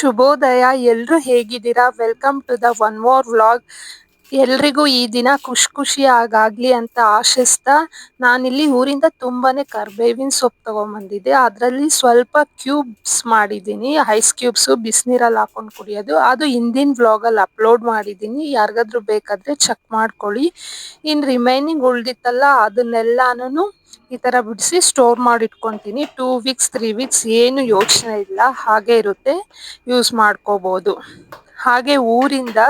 ಶುಭೋದಯ. ಎಲ್ರು ಹೇಗಿದ್ದೀರಾ? Welcome to the one more vlog ಎಲ್ರಿಗೂ ಈ ದಿನ ಖುಷಿ ಆಗಾಗ್ಲಿ ಅಂತ ಆಶಿಸ್ತಾ ನಾನಿಲ್ಲಿ ಊರಿಂದ ತುಂಬಾನೇ ಕರ್ಬೇವಿನ ಸೊಪ್ಪು ತಗೊಂಬಂದಿದ್ದೆ. ಅದರಲ್ಲಿ ಸ್ವಲ್ಪ ಕ್ಯೂಬ್ಸ್ ಮಾಡಿದ್ದೀನಿ. ಐಸ್ ಕ್ಯೂಬ್ಸ್, ಬಿಸಿನೀರಲ್ಲಿ ಹಾಕೊಂಡು ಕುಡಿಯೋದು. ಅದು ಹಿಂದಿನ ವ್ಲಾಗಲ್ಲಿ ಅಪ್ಲೋಡ್ ಮಾಡಿದ್ದೀನಿ. ಯಾರಿಗಾದ್ರೂ ಬೇಕಾದ್ರೆ ಚೆಕ್ ಮಾಡ್ಕೊಳ್ಳಿ. ಇನ್ ರಿಮೈನಿಂಗ್ ಉಳ್ದಿತ್ತಲ್ಲ, ಅದನ್ನೆಲ್ಲಾನು ಈ ತರ ಬಿಡಿಸಿ ಸ್ಟೋರ್ ಮಾಡಿ ಇಟ್ಕೊಂತೀನಿ ಟೂ ವೀಕ್ಸ್, ತ್ರೀ ವೀಕ್ಸ್ ಏನು ಯೋಚನೆ ಇಲ್ಲ. ಹಾಗೆ ಇರುತ್ತೆ. ಯೂಸ್ ಮಾಡ್ಕೋಬೋದು. ಹಾಗೆ ಊರಿಂದ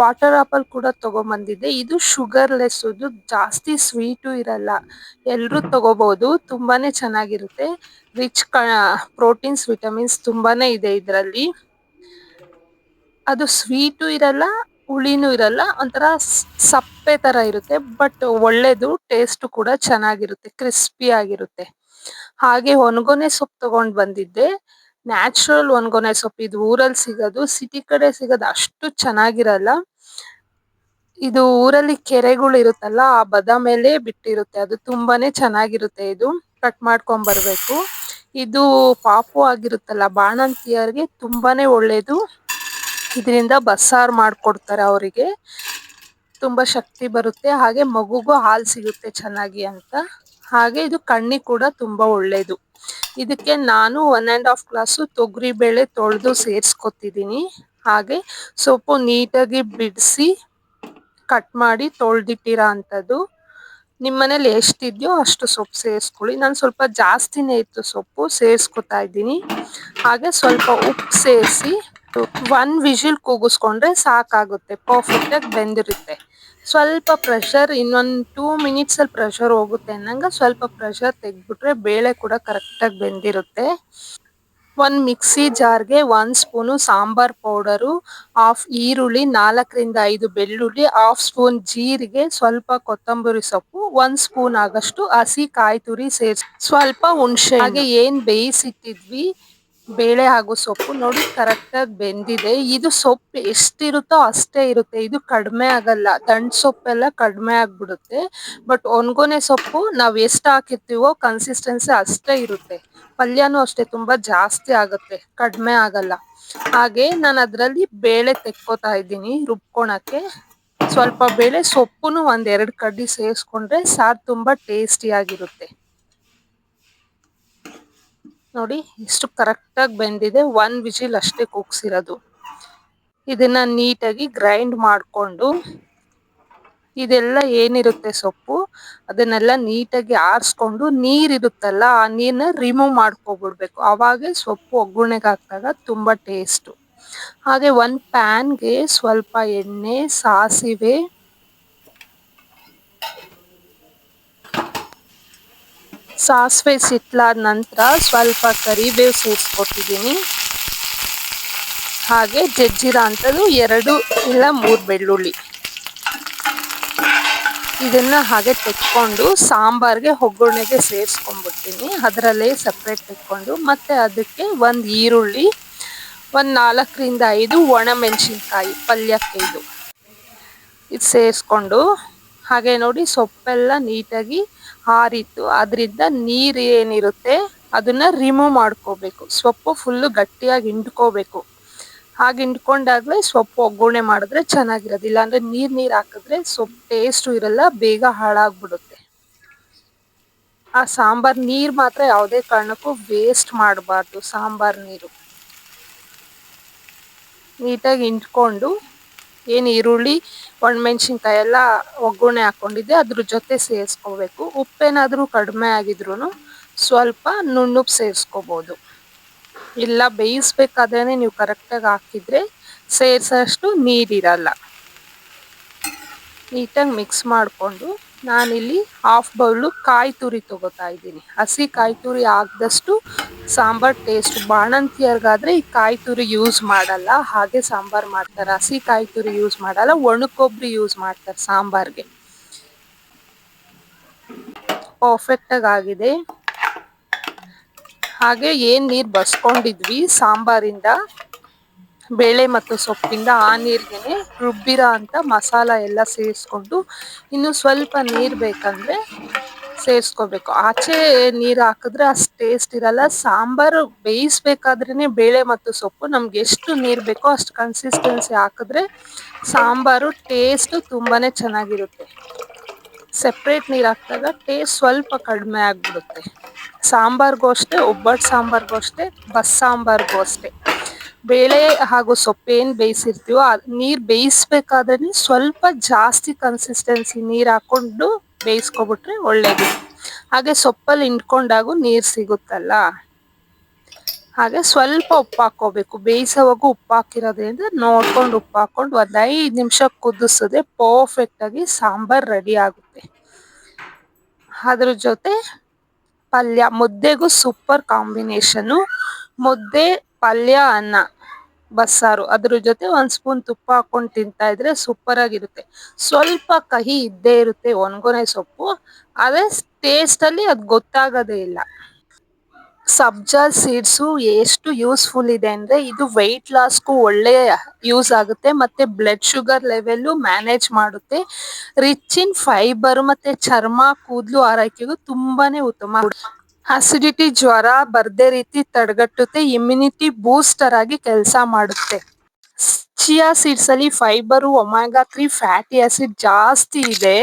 ವಾಟರ್ ಆಪಲ್ ಕೂಡ ತಗೊಂಬಂದಿದ್ದೆ. ಇದು ಶುಗರ್ ಲೆಸ್ ಜಾಸ್ತಿ ಸ್ವೀಟು ಇರಲ್ಲ. ಎಲ್ಲರೂ ತಗೋಬಹುದು ತುಂಬಾನೇ ಚೆನ್ನಾಗಿರುತ್ತೆ. ರಿಚ್ ಪ್ರೋಟೀನ್ಸ್ ವಿಟಮಿನ್ಸ್ ತುಂಬಾನೇ ಇದೆ ಇದರಲ್ಲಿ. ಅದು ಸ್ವೀಟು ಇರಲ್ಲ ಹುಳಿನೂ ಇರಲ್ಲ ಒಂಥರ ಸಪ್ಪೆ ತರ ಇರುತ್ತೆ ಬಟ್ ಒಳ್ಳೇದು ಟೇಸ್ಟ್ ಕೂಡ ಚೆನ್ನಾಗಿರುತ್ತೆ ಕ್ರಿಸ್ಪಿ ಆಗಿರುತ್ತೆ. ಹಾಗೆ ಒಣಗೊನೆ ಸೊಪ್ಪು ತಗೊಂಡ್ ಬಂದಿದ್ದೆ. ನ್ಯಾಚುರಲ್ ಒಣಗೊನೆ ಸೊಪ್ಪು ಇದು ಊರಲ್ಲಿ ಸಿಗೋದು ಸಿಟಿ ಕಡೆ ಸಿಗೋದು ಅಷ್ಟು ಚೆನ್ನಾಗಿರಲ್ಲ. ಇದು ಊರಲ್ಲಿ ಕೆರೆಗಳು ಇರುತ್ತಲ್ಲ, ಆ ಬದ ಮೇಲೆ ಬಿಟ್ಟಿರುತ್ತೆ. ಅದು ತುಂಬಾನೇ ಚೆನ್ನಾಗಿರುತ್ತೆ ಇದು. ಕಟ್ ಮಾಡ್ಕೊಂಡ್ ಬರ್ಬೇಕು. ಇದು ಪಾಪು ಆಗಿರುತ್ತಲ್ಲ, ಬಾಣಂತಿಯರಿಗೆ ತುಂಬಾನೇ ಒಳ್ಳೇದು. ಇದರಿಂದ ಬಸ್ಸಾರು ಮಾಡ್ಕೊಡ್ತಾರೆ ಅವರಿಗೆ. ತುಂಬಾ ಶಕ್ತಿ ಬರುತ್ತೆ. ಹಾಗೆ ಮಗುಗೂ ಹಾಲು ಸಿಗುತ್ತೆ ಚೆನ್ನಾಗಿ ಅಂತ. ಹಾಗೆ ಇದು ಕಣ್ಣಿಗೆ ಕೂಡ ತುಂಬಾ ಒಳ್ಳೇದು. ಇದಕ್ಕೆ ನಾನು ಒನ್ ಆ್ಯಂಡ್ ಹಾಫ್ ಗ್ಲಾಸು ತೊಗರಿ ಬೇಳೆ ತೊಳೆದು ಸೇರಿಸ್ಕೊತಿದ್ದೀನಿ. ಹಾಗೆ ಸೊಪ್ಪು ನೀಟಾಗಿ ಬಿಡಿಸಿ ಕಟ್ ಮಾಡಿ ತೊಳೆದಿಟ್ಟಿರೋ ಅಂಥದ್ದು ನಿಮ್ಮ ಮನೇಲಿ ಎಷ್ಟಿದೆಯೋ ಅಷ್ಟು ಸೊಪ್ಪು ಸೇರಿಸ್ಕೊಳ್ಳಿ. ನಾನು ಸ್ವಲ್ಪ ಜಾಸ್ತಿನೇ ಇತ್ತು ಸೊಪ್ಪು ಸೇರಿಸ್ಕೊತಾ ಇದ್ದೀನಿ. ಹಾಗೆ ಸ್ವಲ್ಪ ಉಪ್ಪು ಸೇರಿಸಿ ಒನ್ ವಿಷಿಲ್ ಕೂಗಿಸ್ಕೊಂಡ್ರೆ ಸಾಕಾಗುತ್ತೆ ಪರ್ಫೆಕ್ಟಾಗಿ ಬೆಂದಿರುತ್ತೆ. ಸ್ವಲ್ಪ ಪ್ರೆಷರ್ ಇನ್ನೊಂದು ಟೂ ಮಿನಿಟ್ಸಲ್ಲಿ ಪ್ರೆಷರ್ ಹೋಗುತ್ತೆ ಅನ್ನಂಗೆ ಸ್ವಲ್ಪ ಪ್ರೆಷರ್ ತೆಗೆದ್ಬಿಟ್ರೆ ಬೇಳೆ ಕೂಡ ಕರೆಕ್ಟಾಗಿ ಬೆಂದಿರುತ್ತೆ. ಒಂದ್ ಮಿಕ್ಸಿ ಜಾರ್ಗೆ ಒಂದ್ ಸ್ಪೂನು ಸಾಂಬಾರ್ ಪೌಡರು, ಹಾಫ್ ಈರುಳ್ಳಿ, ನಾಲ್ಕರಿಂದ ಐದು ಬೆಳ್ಳುಳ್ಳಿ, ಹಾಫ್ ಸ್ಪೂನ್ ಜೀರಿಗೆ, ಸ್ವಲ್ಪ ಕೊತ್ತಂಬರಿ ಸೊಪ್ಪು, ಒಂದ್ ಸ್ಪೂನ್ ಆಗಷ್ಟು ಹಸಿ ಕಾಯಿ ತುರಿ ಸೇರಿಸಿ, ಸ್ವಲ್ಪ ಹುಣಸೆ, ಹಾಗೆ ಏನ್ ಬೇಯಿಸಿಟ್ಟಿದ್ವಿ ಬೇಳೆ ಹಾಗೂ ಸೊಪ್ಪು. ನೋಡಿ ಕರೆಕ್ಟ್ ಆಗಿ ಬೆಂದಿದೆ. ಇದು ಸೊಪ್ಪು ಎಷ್ಟಿರುತ್ತೋ ಅಷ್ಟೇ ಇರುತ್ತೆ. ಇದು ಕಡಿಮೆ ಆಗಲ್ಲ. ದಂಡ್ ಸೊಪ್ಪೆಲ್ಲ ಕಡಿಮೆ ಆಗ್ಬಿಡುತ್ತೆ. ಬಟ್ ಒಣಗೊನೆ ಸೊಪ್ಪು ನಾವು ಎಷ್ಟು ಹಾಕಿರ್ತೀವೋ ಕನ್ಸಿಸ್ಟೆನ್ಸಿ ಅಷ್ಟೇ ಇರುತ್ತೆ. ಪಲ್ಯನೂ ಅಷ್ಟೇ, ತುಂಬಾ ಜಾಸ್ತಿ ಆಗುತ್ತೆ. ಕಡಿಮೆ ಆಗಲ್ಲ. ಹಾಗೆ ನಾನು ಅದರಲ್ಲಿ ಬೇಳೆ ತೆಕ್ಕೋತಾ ಇದ್ದೀನಿ ರುಬ್ಕೊಳಕ್ಕೆ. ಸ್ವಲ್ಪ ಬೇಳೆ ಸೊಪ್ಪು ಒಂದೆರಡು ಕಡ್ಡಿ ಸೇರಿಸ್ಕೊಂಡ್ರೆ ಸಾರು ತುಂಬಾ ಟೇಸ್ಟಿ ಆಗಿರುತ್ತೆ ನೋಡಿ, ಇಷ್ಟು ಕರೆಕ್ಟಾಗಿ ಬೆಂದಿದೆ. ಒನ್ ವಿಜಿಲ್ ಅಷ್ಟೇ ಕೂಗ್ಸಿರೋದು. ಇದನ್ನ ನೀಟಾಗಿ ಗ್ರೈಂಡ್ ಮಾಡಿಕೊಂಡು, ಇದೆಲ್ಲ ಏನಿರುತ್ತೆ ಸೊಪ್ಪು, ಅದನ್ನೆಲ್ಲ ನೀಟಾಗಿ ಆರಿಸ್ಕೊಂಡು, ನೀರಿರುತ್ತಲ್ಲ, ಆ ನೀರನ್ನ ರಿಮೂವ್ ಮಾಡ್ಕೊಬಿಡ್ಬೇಕು. ಆವಾಗ ಸೊಪ್ಪು ಒಗ್ಗರಣೆಗೆ ಹಾಕಿದಾಗ ತುಂಬ ಟೇಸ್ಟು ಹಾಗೆ ಒಂದು ಪ್ಯಾನ್ಗೆ ಸ್ವಲ್ಪ ಎಣ್ಣೆ, ಸಾಸಿವೆ ಸಾಸಿವೆ ಸಿಟ್ಲಾದ ನಂತರ ಸ್ವಲ್ಪ ಕರಿಬೇವು ಸೇರಿಸ್ಕೊತಿದ್ದೀನಿ ಹಾಗೆ ಜಜ್ಜಿರ ಅಂಥದ್ದು ಎರಡು ಇಲ್ಲ ಮೂರು ಬೆಳ್ಳುಳ್ಳಿ. ಇದನ್ನು ಹಾಗೆ ತೆಕ್ಕೊಂಡು ಸಾಂಬಾರ್ಗೆ ಒಗ್ಗರಣೆಗೆ ಸೇರಿಸ್ಕೊಂಡ್ಬಿಡ್ತೀನಿ. ಅದರಲ್ಲೇ ಸಪ್ರೇಟ್ ತೆಕ್ಕೊಂಡು ಮತ್ತು ಅದಕ್ಕೆ ಒಂದು ಈರುಳ್ಳಿ, ಒಂದು ನಾಲ್ಕರಿಂದ ಐದು ಒಣಮೆಣಸಿನ್ಕಾಯಿ, ಪಲ್ಯಕ್ಕೆ ಇದು. ಇದು ಸೇರಿಸ್ಕೊಂಡು ಹಾಗೆ ನೋಡಿ ಸೊಪ್ಪೆಲ್ಲ ನೀಟಾಗಿ ಆರಿತ್ತು ಅದರಿಂದ ನೀರು ಏನಿರುತ್ತೆ ಅದನ್ನ ರಿಮೂವ್ ಮಾಡ್ಕೋಬೇಕು. ಸೊಪ್ಪು ಫುಲ್ಲು ಗಟ್ಟಿಯಾಗಿ ಹಿಂಡ್ಕೋಬೇಕು. ಹಾಗೆ ಹಿಂಡ್ಕೊಂಡಾಗ್ಲೇ ಸೊಪ್ಪು ಒಗ್ಗರಣೆ ಮಾಡಿದ್ರೆ ಚೆನ್ನಾಗಿರೋದು. ಇಲ್ಲಾಂದ್ರೆ ನೀರ್ ನೀರ್ ಹಾಕಿದ್ರೆ ಸೊಪ್ಪು ಟೇಸ್ಟು ಇರಲ್ಲ, ಬೇಗ ಹಾಳಾಗ್ಬಿಡುತ್ತೆ. ಆ ಸಾಂಬಾರ್ ನೀರ್ ಮಾತ್ರ ಯಾವುದೇ ಕಾರಣಕ್ಕೂ ವೇಸ್ಟ್ ಮಾಡಬಾರ್ದು, ಸಾಂಬಾರ್ ನೀರು. ನೀಟಾಗಿ ಹಿಂಡ್ಕೊಂಡು ಏನು ಈರುಳ್ಳಿ, ಒಣಮೆಣ್ಸಿನ್ಕಾಯಿ ಎಲ್ಲ ಒಗ್ಗರಣೆ ಹಾಕೊಂಡಿದ್ದೆ, ಅದ್ರ ಜೊತೆ ಸೇರಿಸ್ಕೋಬೇಕು. ಉಪ್ಪೇನಾದರೂ ಕಡಿಮೆ ಆಗಿದ್ರೂ ಸ್ವಲ್ಪ ನುಣ್ಣುಪ್ ಸೇರಿಸ್ಕೋಬೋದು. ಇಲ್ಲ ಬೇಯಿಸ್ಬೇಕಾದ್ರೆ ನೀವು ಕರೆಕ್ಟಾಗಿ ಹಾಕಿದ್ರೆ ಸೇರಿಸೋಷ್ಟು ನೀರಿರಲ್ಲ. ನೀಟಾಗಿ ಮಿಕ್ಸ್ ಮಾಡಿಕೊಂಡು ನಾನಿಲ್ಲಿ ಹಾಫ್ ಬೌಲು ಕಾಯಿ ತುರಿ ತಗೋತಾ ಇದ್ದೀನಿ. ಹಸಿ ಕಾಯಿ ತುರಿ ಆಗದಷ್ಟು ಸಾಂಬಾರ್ ಟೇಸ್ಟ್ ಬಾಣಂತಿಯರ್ಗಾದ್ರೆ ಈ ಕಾಯಿ ತುರಿ ಯೂಸ್ ಮಾಡಲ್ಲ. ಹಾಗೆ ಸಾಂಬಾರ್ ಮಾಡ್ತಾರೆ. ಹಸಿ ಕಾಯಿ ತುರಿ ಯೂಸ್ ಮಾಡಲ್ಲ. ಒಣ ಕೊಬ್ಬರಿ ಯೂಸ್ ಮಾಡ್ತಾರೆ ಸಾಂಬಾರ್ಗೆ. ಪರ್ಫೆಕ್ಟಾಗಿ ಆಗಿದೆ. ಹಾಗೆ ಏನ್ ನೀರು ಬಸ್ಕೊಂಡಿದ್ವಿ ಸಾಂಬಾರಿಂದ ಬೇಳೆ ಮತ್ತು ಸೊಪ್ಪಿಂದ ಆ ನೀರಿಗೇನೆ ರುಬ್ಬಿರೋ ಅಂತ ಮಸಾಲ ಎಲ್ಲ ಸೇರಿಸ್ಕೊಂಡು ಇನ್ನು ಸ್ವಲ್ಪ ನೀರು ಬೇಕಂದ್ರೆ ಸೇರಿಸ್ಕೋಬೇಕು. ಆಚೆ ನೀರು ಹಾಕಿದ್ರೆ ಅಷ್ಟು ಟೇಸ್ಟ್ ಇರಲ್ಲ. ಸಾಂಬಾರು ಬೇಯಿಸ್ಬೇಕಾದ್ರೇ ಬೇಳೆ ಮತ್ತು ಸೊಪ್ಪು ನಮ್ಗೆ ಎಷ್ಟು ನೀರು ಬೇಕೋ ಅಷ್ಟು ಕನ್ಸಿಸ್ಟೆನ್ಸಿ ಹಾಕಿದ್ರೆ ಸಾಂಬಾರು ಟೇಸ್ಟು ತುಂಬಾನೇ ಚೆನ್ನಾಗಿರುತ್ತೆ. ಸೆಪ್ರೇಟ್ ನೀರು ಹಾಕಿದಾಗ ಟೇಸ್ಟ್ ಸ್ವಲ್ಪ ಕಡಿಮೆ ಆಗಿಬಿಡುತ್ತೆ. ಸಾಂಬಾರಿಗೂ ಅಷ್ಟೇ ಒಬ್ಬಟ್ಟು ಸಾಂಬಾರಿಗೂ ಅಷ್ಟೇ, ಬಸ್ ಸಾಂಬಾರಿಗೂ ಅಷ್ಟೇ. ಬೇಳೆ ಹಾಗೂ ಸೊಪ್ಪೇನು ಬೇಯಿಸಿರ್ತೀವೋ ನೀರ್ ಬೇಯಿಸ್ಬೇಕಾದ್ರೆ ಸ್ವಲ್ಪ ಜಾಸ್ತಿ ಕನ್ಸಿಸ್ಟೆನ್ಸಿ ನೀರು ಹಾಕ್ಕೊಂಡು ಬೇಯಿಸ್ಕೊಬಿಟ್ರೆ ಒಳ್ಳೇದು. ಹಾಗೆ ಸೊಪ್ಪಲ್ಲಿ ಹಿಂಡ್ಕೊಂಡಾಗೂ ನೀರು ಸಿಗುತ್ತಲ್ಲ? ಹಾಗೆ ಸ್ವಲ್ಪ ಉಪ್ಪು ಹಾಕೋಬೇಕು ಬೇಯಿಸೋವಾಗ ಉಪ್ಪು ಹಾಕಿರೋದ್ರಿಂದ ನೋಡ್ಕೊಂಡು ಉಪ್ಪು ಹಾಕೊಂಡು ಒಂದು ಐದು ನಿಮಿಷ ಕುದಿಸಿದ್ರೆ ಪರ್ಫೆಕ್ಟಾಗಿ ಸಾಂಬಾರು ರೆಡಿ ಆಗುತ್ತೆ. ಅದ್ರ ಜೊತೆ ಪಲ್ಯ, ಮುದ್ದೆಗೂ ಸೂಪರ್ ಕಾಂಬಿನೇಷನು ಮುದ್ದೆ ಪಲ್ಯ, ಅನ್ನ, ಬಸ್ಸಾರು. ಅದ್ರ ಜೊತೆ ಒಂದ್ ಸ್ಪೂನ್ ತುಪ್ಪ ಹಾಕೊಂಡು ತಿಂತಾ ಇದ್ರೆ ಸೂಪರ್ ಆಗಿರುತ್ತೆ. ಸ್ವಲ್ಪ ಕಹಿ ಇದ್ದೇ ಇರುತ್ತೆ, ಒಣಗೊನೆ ಸೊಪ್ಪು. ಅದೇ ಟೇಸ್ಟ್ ಅಲ್ಲಿ ಅದು ಗೊತ್ತಾಗೋದೇ ಇಲ್ಲ. ಸಬ್ಜಾ ಸೀಡ್ಸು ಎಷ್ಟು ಯೂಸ್ಫುಲ್ ಇದೆ ಅಂದ್ರೆ ಇದು ವೆಯ್ಟ್ ಲಾಸ್ಗೂ ಒಳ್ಳೆ ಯೂಸ್ ಆಗುತ್ತೆ ಮತ್ತೆ ಬ್ಲಡ್ ಶುಗರ್ ಲೆವೆಲ್ ಮ್ಯಾನೇಜ್ ಮಾಡುತ್ತೆ. ರಿಚ್ ಇನ್ ಫೈಬರ್ ಮತ್ತೆ ಚರ್ಮ, ಕೂದಲು, ಆರೈಕೆಗೂ ತುಂಬಾನೇ ಉತ್ತಮ. ಅಸಿಡಿಟಿ ಜ್ವರ ಬರ್ದೇ ರೀತಿ ತಡೆಗಟ್ಟುತ್ತೆ ಇಮ್ಯುನಿಟಿ ಬೂಸ್ಟರ್ ಆಗಿ ಕೆಲಸ ಮಾಡುತ್ತೆ. ಚಿಯಾ ಸೀಡ್ಸ್ ಅಲ್ಲಿ fibre omega three fatty acid ಜಾಸ್ತಿ ಇದೆ.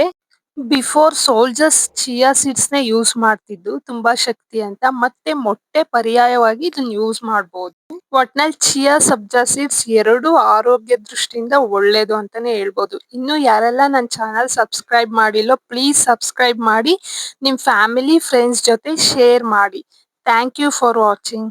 ಬಿಫೋರ್ ಸೋಲ್ಜರ್ಸ್ ಚಿಯಾ ಸೀಡ್ಸ್ನ ಯೂಸ್ ಮಾಡ್ತಿದ್ದು, ತುಂಬಾ ಶಕ್ತಿ ಅಂತ. ಮತ್ತೆ ಮೊಟ್ಟೆ ಪರ್ಯಾಯವಾಗಿ ಇದನ್ನ ಯೂಸ್ ಮಾಡಬಹುದು ಒಟ್ನಲ್ಲಿ ಚಿಯಾ ಸಬ್ಜಾ ಸೀಡ್ಸ್ ಎರಡು ಆರೋಗ್ಯ ದೃಷ್ಟಿಯಿಂದ ಒಳ್ಳೇದು ಅಂತಾನೆ ಹೇಳ್ಬೋದು. ಇನ್ನು ಯಾರೆಲ್ಲ ನನ್ನ ಚಾನಲ್ ಸಬ್ಸ್ಕ್ರೈಬ್ ಮಾಡಿಲ್ಲೋ ಪ್ಲೀಸ್ ಸಬ್ಸ್ಕ್ರೈಬ್ ಮಾಡಿ ನಿಮ್ಮ ಫ್ಯಾಮಿಲಿ, ಫ್ರೆಂಡ್ಸ್ ಜೊತೆ ಶೇರ್ ಮಾಡಿ. Thank you for watching.